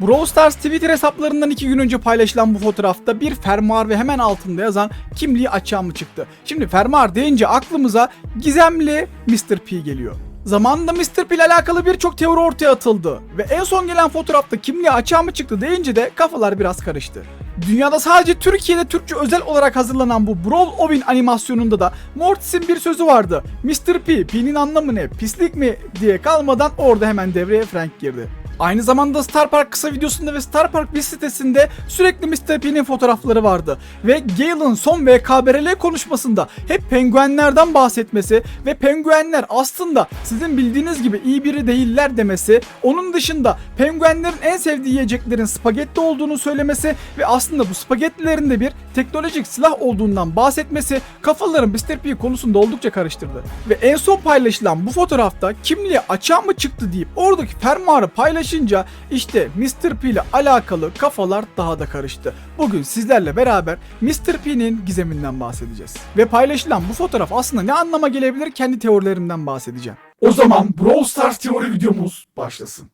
Brawl Stars Twitter hesaplarından iki gün önce paylaşılan bu fotoğrafta bir fermuar ve hemen altında yazan kimliği açığa mı çıktı? Şimdi fermuar deyince aklımıza gizemli Mr. P geliyor. Zamanında Mr. P ile alakalı birçok teori ortaya atıldı ve en son gelen fotoğrafta kimliği açığa mı çıktı deyince de kafalar biraz karıştı. Dünyada sadece Türkiye'de Türkçe özel olarak hazırlanan bu Brawl Ovin animasyonunda da Mortis'in bir sözü vardı. Mr. P, P'nin anlamı ne, pislik mi diye kalmadan orada hemen devreye Frank girdi. Aynı zamanda Star Park kısa videosunda ve Star Park bir sitesinde sürekli Mr. P'nin fotoğrafları vardı. Ve Gale'ın son VKBRL konuşmasında hep penguenlerden bahsetmesi ve penguenler aslında sizin bildiğiniz gibi iyi biri değiller demesi, onun dışında penguenlerin en sevdiği yiyeceklerin spagetti olduğunu söylemesi ve aslında bu spagettilerin de bir teknolojik silah olduğundan bahsetmesi kafaların Mr. P konusunda oldukça karıştırdı. Ve en son paylaşılan bu fotoğrafta kimliği açığa mı çıktı deyip oradaki fermuarı paylaşınca işte Mr. P ile alakalı kafalar daha da karıştı. Bugün sizlerle beraber Mr. P'nin gizeminden bahsedeceğiz. Ve paylaşılan bu fotoğraf aslında ne anlama gelebilir kendi teorilerimden bahsedeceğim. O zaman Brawl Stars teori videomuz başlasın.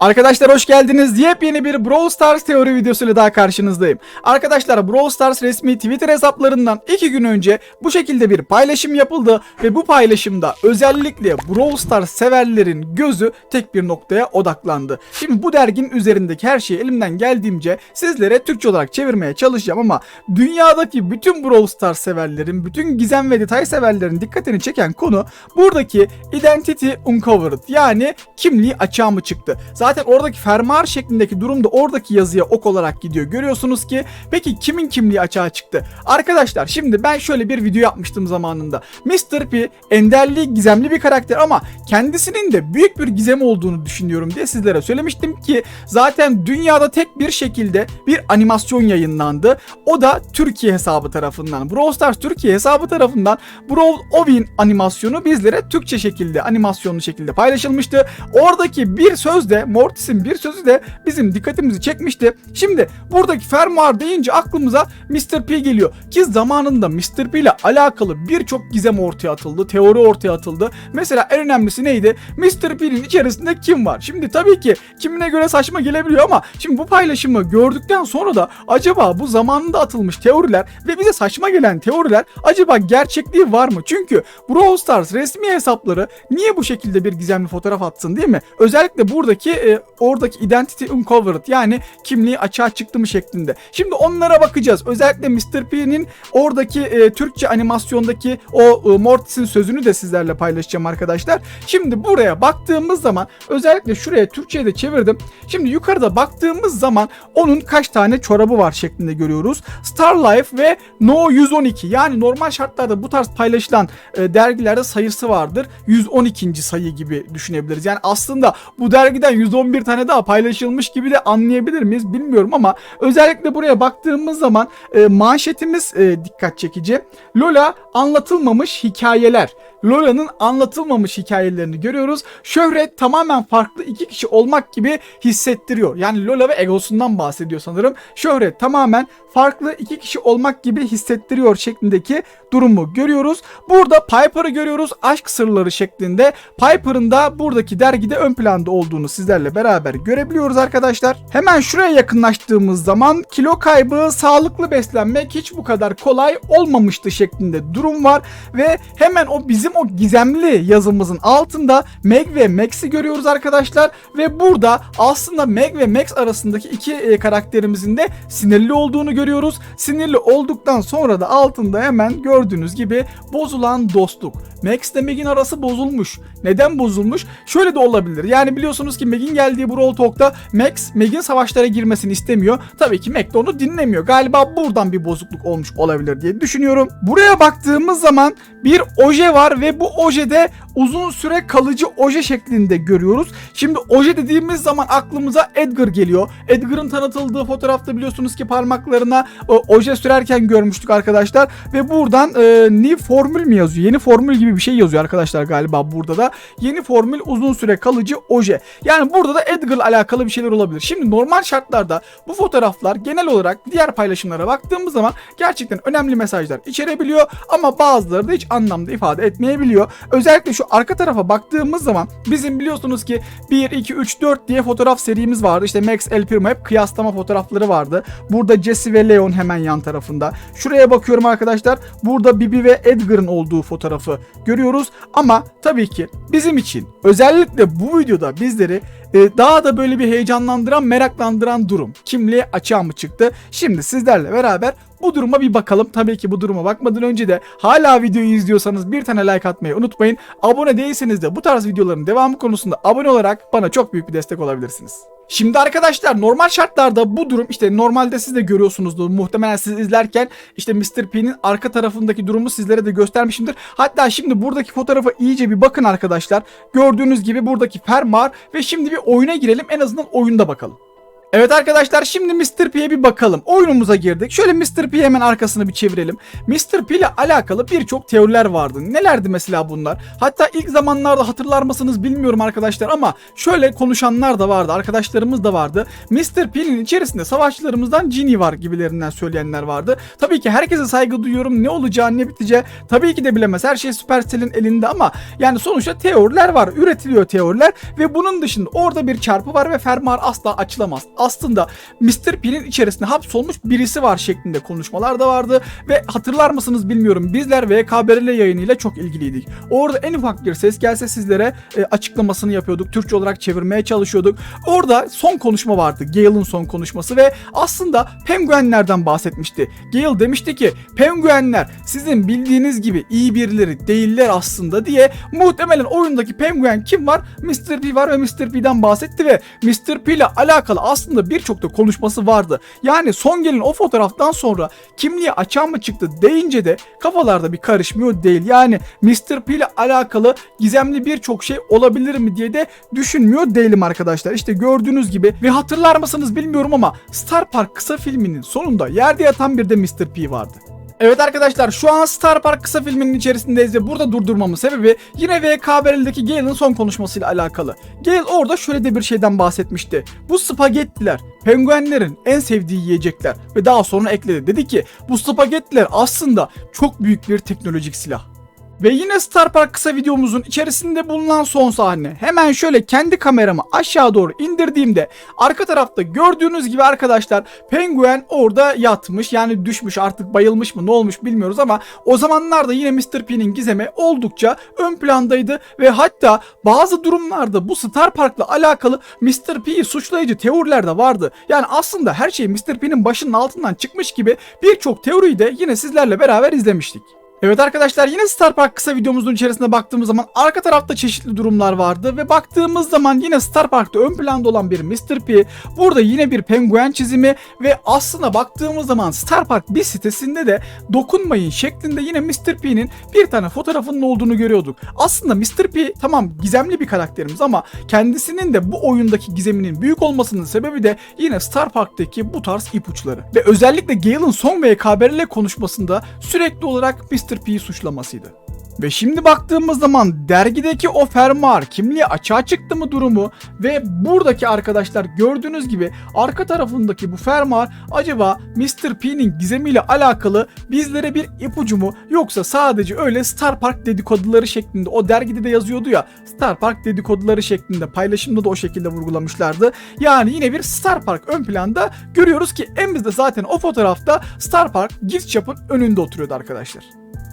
Arkadaşlar hoş geldiniz. Yepyeni bir Brawl Stars teori videosuyla daha karşınızdayım. Arkadaşlar Brawl Stars resmi Twitter hesaplarından 2 gün önce bu şekilde bir paylaşım yapıldı ve bu paylaşımda özellikle Brawl Stars severlerin gözü tek bir noktaya odaklandı. Şimdi bu derginin üzerindeki her şeyi elimden geldiğimce sizlere Türkçe olarak çevirmeye çalışacağım ama dünyadaki bütün Brawl Stars severlerin, bütün gizem ve detay severlerin dikkatini çeken konu buradaki Identity Uncovered yani kimliği açığa mı çıktı? Zaten oradaki fermuar şeklindeki durumda oradaki yazıya ok olarak gidiyor. Görüyorsunuz ki peki kimin kimliği açığa çıktı? Arkadaşlar şimdi ben şöyle bir video yapmıştım zamanında. Mr. P enderli gizemli bir karakter ama kendisinin de büyük bir gizem olduğunu düşünüyorum diye sizlere söylemiştim ki zaten dünyada tek bir şekilde bir animasyon yayınlandı. O da Türkiye hesabı tarafından. Brawl Stars Türkiye hesabı tarafından Brawl Ovin animasyonu bizlere Türkçe şekilde animasyonlu şekilde paylaşılmıştı. Oradaki bir söz de Mortis'in bir sözü de bizim dikkatimizi çekmişti. Şimdi buradaki fermuar deyince aklımıza Mr. P geliyor. Ki zamanında Mr. P ile alakalı birçok gizem ortaya atıldı, teori ortaya atıldı. Mesela en önemlisi neydi? Mr. P'nin içerisinde kim var? Şimdi tabii ki kimine göre saçma gelebiliyor ama şimdi bu paylaşımı gördükten sonra da acaba bu zamanında atılmış teoriler ve bize saçma gelen teoriler acaba gerçekliği var mı? Çünkü Brawl Stars resmi hesapları niye bu şekilde bir gizemli fotoğraf atsın değil mi? Özellikle buradaki e, oradaki identity uncovered yani kimliği açığa çıktı mı şeklinde. Şimdi onlara bakacağız. Özellikle Mr. P'nin oradaki e, Türkçe animasyondaki o e, Mortis'in sözünü de sizlerle paylaşacağım arkadaşlar. Şimdi buraya baktığımız zaman özellikle şuraya Türkçe'ye de çevirdim. Şimdi yukarıda baktığımız zaman onun kaç tane çorabı var şeklinde görüyoruz. Star Life ve No 112 yani normal şartlarda bu tarz paylaşılan e, dergilerde sayısı vardır. 112. sayı gibi düşünebiliriz. Yani aslında bu dergiden 111 tane daha paylaşılmış gibi de anlayabilir miyiz bilmiyorum ama özellikle buraya baktığımız zaman e, manşetimiz e, dikkat çekici. Lola anlatılmamış hikayeler. Lola'nın anlatılmamış hikayelerini görüyoruz. Şöhret tamamen farklı iki kişi olmak gibi hissettiriyor. Yani Lola ve egosundan bahsediyor sanırım. Şöhret tamamen farklı iki kişi olmak gibi hissettiriyor şeklindeki durumu görüyoruz. Burada Piper'ı görüyoruz aşk sırları şeklinde. Piper'ın da buradaki dergide ön planda olduğunu sizlerle beraber görebiliyoruz arkadaşlar. Hemen şuraya yakınlaştığımız zaman kilo kaybı, sağlıklı beslenmek hiç bu kadar kolay olmamıştı şeklinde durum var ve hemen o bizim o gizemli yazımızın altında Meg ve Max'i görüyoruz arkadaşlar ve burada aslında Meg ve Max arasındaki iki e, karakterimizin de sinirli olduğunu görüyoruz. Sinirli olduktan sonra da altında hemen gördüğünüz gibi bozulan dostluk. Max ile Meg'in arası bozulmuş. Neden bozulmuş? Şöyle de olabilir. Yani biliyorsunuz ki Meg'in geldiği bu Brawl Talk'ta Max, Meg'in savaşlara girmesini istemiyor. Tabii ki Meg de onu dinlemiyor. Galiba buradan bir bozukluk olmuş olabilir diye düşünüyorum. Buraya baktığımız zaman bir oje var ve bu ojede uzun süre kalıcı oje şeklinde görüyoruz. Şimdi oje dediğimiz zaman aklımıza Edgar geliyor. Edgar'ın tanıtıldığı fotoğrafta biliyorsunuz ki parmaklarına e, oje sürerken görmüştük arkadaşlar. Ve buradan e, new formül mü yazıyor? Yeni formül gibi gibi bir şey yazıyor arkadaşlar galiba burada da. Yeni formül uzun süre kalıcı oje. Yani burada da Edgar'la alakalı bir şeyler olabilir. Şimdi normal şartlarda bu fotoğraflar genel olarak diğer paylaşımlara baktığımız zaman gerçekten önemli mesajlar içerebiliyor ama bazıları da hiç anlamda ifade etmeyebiliyor. Özellikle şu arka tarafa baktığımız zaman bizim biliyorsunuz ki 1, 2, 3, 4 diye fotoğraf serimiz vardı. İşte Max, El Primo hep kıyaslama fotoğrafları vardı. Burada Jesse ve Leon hemen yan tarafında. Şuraya bakıyorum arkadaşlar. Burada Bibi ve Edgar'ın olduğu fotoğrafı görüyoruz. Ama tabii ki bizim için özellikle bu videoda bizleri e, daha da böyle bir heyecanlandıran, meraklandıran durum. Kimliğe açığa mı çıktı? Şimdi sizlerle beraber bu duruma bir bakalım. Tabii ki bu duruma bakmadan önce de hala videoyu izliyorsanız bir tane like atmayı unutmayın. Abone değilseniz de bu tarz videoların devamı konusunda abone olarak bana çok büyük bir destek olabilirsiniz. Şimdi arkadaşlar normal şartlarda bu durum işte normalde siz de görüyorsunuzdur muhtemelen siz izlerken işte Mr. P'nin arka tarafındaki durumu sizlere de göstermişimdir. Hatta şimdi buradaki fotoğrafa iyice bir bakın arkadaşlar. Gördüğünüz gibi buradaki fermuar ve şimdi bir oyuna girelim en azından oyunda bakalım. Evet arkadaşlar şimdi Mr. P'ye bir bakalım. Oyunumuza girdik. Şöyle Mr. P'ye hemen arkasını bir çevirelim. Mr. P ile alakalı birçok teoriler vardı. Nelerdi mesela bunlar? Hatta ilk zamanlarda hatırlar mısınız bilmiyorum arkadaşlar ama şöyle konuşanlar da vardı. Arkadaşlarımız da vardı. Mr. P'nin içerisinde savaşçılarımızdan Genie var gibilerinden söyleyenler vardı. Tabii ki herkese saygı duyuyorum. Ne olacağı ne biteceği tabii ki de bilemez. Her şey Supercell'in elinde ama yani sonuçta teoriler var. Üretiliyor teoriler ve bunun dışında orada bir çarpı var ve fermuar asla açılamaz aslında Mr. P'nin içerisinde hapsolmuş birisi var şeklinde konuşmalar da vardı ve hatırlar mısınız bilmiyorum bizler VKBRL yayınıyla çok ilgiliydik. Orada en ufak bir ses gelse sizlere e, açıklamasını yapıyorduk. Türkçe olarak çevirmeye çalışıyorduk. Orada son konuşma vardı. Gale'ın son konuşması ve aslında penguenlerden bahsetmişti. Gale demişti ki penguenler sizin bildiğiniz gibi iyi birileri değiller aslında diye muhtemelen oyundaki penguen kim var? Mr. P var ve Mr. P'den bahsetti ve Mr. P ile alakalı aslında birçok da konuşması vardı. Yani son gelen o fotoğraftan sonra kimliği açan mı çıktı deyince de kafalarda bir karışmıyor değil. Yani Mr. P ile alakalı gizemli birçok şey olabilir mi diye de düşünmüyor değilim arkadaşlar. İşte gördüğünüz gibi ve hatırlar mısınız bilmiyorum ama Star Park kısa filminin sonunda yerde yatan bir de Mr. P vardı. Evet arkadaşlar şu an Star Park kısa filminin içerisindeyiz ve burada durdurmamın sebebi yine VKBR'deki Gale'ın son konuşmasıyla alakalı. Gale orada şöyle de bir şeyden bahsetmişti. Bu spagettiler penguenlerin en sevdiği yiyecekler ve daha sonra ekledi. Dedi ki bu spagettiler aslında çok büyük bir teknolojik silah. Ve yine Star Park kısa videomuzun içerisinde bulunan son sahne. Hemen şöyle kendi kameramı aşağı doğru indirdiğimde arka tarafta gördüğünüz gibi arkadaşlar penguen orada yatmış. Yani düşmüş artık bayılmış mı ne olmuş bilmiyoruz ama o zamanlarda yine Mr. P'nin gizemi oldukça ön plandaydı ve hatta bazı durumlarda bu Star Park'la alakalı Mr. P'yi suçlayıcı teoriler de vardı. Yani aslında her şey Mr. P'nin başının altından çıkmış gibi birçok teoriyi de yine sizlerle beraber izlemiştik. Evet arkadaşlar yine Star Park kısa videomuzun içerisinde baktığımız zaman arka tarafta çeşitli durumlar vardı ve baktığımız zaman yine Star Park'ta ön planda olan bir Mr. P, burada yine bir penguen çizimi ve aslında baktığımız zaman Star Park bir sitesinde de dokunmayın şeklinde yine Mr. P'nin bir tane fotoğrafının olduğunu görüyorduk. Aslında Mr. P tamam gizemli bir karakterimiz ama kendisinin de bu oyundaki gizeminin büyük olmasının sebebi de yine Star Park'taki bu tarz ipuçları. Ve özellikle Gale'ın son VKBRL konuşmasında sürekli olarak Mr. P'yi suçlamasıydı. Ve şimdi baktığımız zaman dergideki o fermuar kimliği açığa çıktı mı durumu ve buradaki arkadaşlar gördüğünüz gibi arka tarafındaki bu fermuar acaba Mr. P'nin gizemiyle alakalı bizlere bir ipucu mu yoksa sadece öyle Star Park dedikoduları şeklinde o dergide de yazıyordu ya Star Park dedikoduları şeklinde paylaşımda da o şekilde vurgulamışlardı. Yani yine bir Star Park ön planda görüyoruz ki en bizde zaten o fotoğrafta Star Park gift shop'ın önünde oturuyordu arkadaşlar.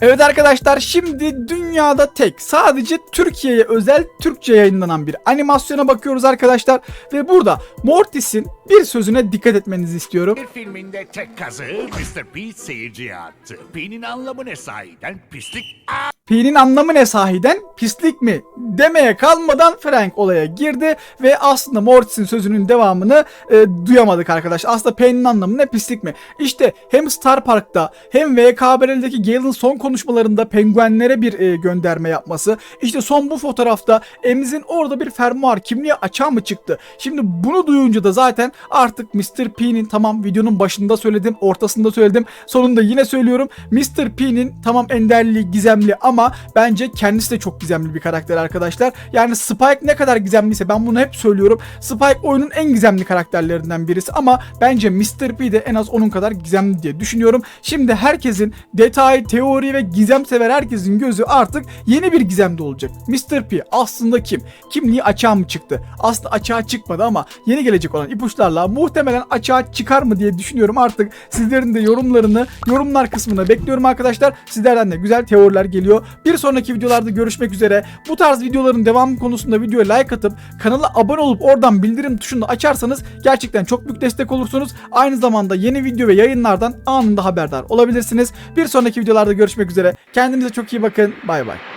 Evet arkadaşlar şimdi dünyada tek sadece Türkiye'ye özel Türkçe yayınlanan bir animasyona bakıyoruz arkadaşlar ve burada Mortis'in bir sözüne dikkat etmenizi istiyorum. Bir filminde tek kazığı Mr. P seyirciye attı. P'nin anlamı ne sahiden? Pislik. Aa! P'nin anlamı ne sahiden? Pislik mi? Demeye kalmadan Frank olaya girdi ve aslında Mortis'in sözünün devamını e, duyamadık arkadaşlar. Aslında P'nin anlamı ne? Pislik mi? İşte hem Star Park'ta hem VKBR'deki Gale'ın son konuşmalarında penguenlere bir e, gönderme yapması. İşte son bu fotoğrafta Emiz'in orada bir fermuar kimliği açığa mı çıktı? Şimdi bunu duyunca da zaten artık Mr. P'nin tamam videonun başında söyledim, ortasında söyledim, sonunda yine söylüyorum. Mr. P'nin tamam enderli, gizemli ama ama bence kendisi de çok gizemli bir karakter arkadaşlar. Yani Spike ne kadar gizemliyse ben bunu hep söylüyorum. Spike oyunun en gizemli karakterlerinden birisi ama bence Mr. P de en az onun kadar gizemli diye düşünüyorum. Şimdi herkesin detay, teori ve gizem sever herkesin gözü artık yeni bir gizemde olacak. Mr. P aslında kim? Kimliği açığa mı çıktı? Aslında açığa çıkmadı ama yeni gelecek olan ipuçlarla muhtemelen açığa çıkar mı diye düşünüyorum artık. Sizlerin de yorumlarını yorumlar kısmına bekliyorum arkadaşlar. Sizlerden de güzel teoriler geliyor. Bir sonraki videolarda görüşmek üzere. Bu tarz videoların devamı konusunda videoya like atıp kanala abone olup oradan bildirim tuşunu açarsanız gerçekten çok büyük destek olursunuz. Aynı zamanda yeni video ve yayınlardan anında haberdar olabilirsiniz. Bir sonraki videolarda görüşmek üzere. Kendinize çok iyi bakın. Bay bay.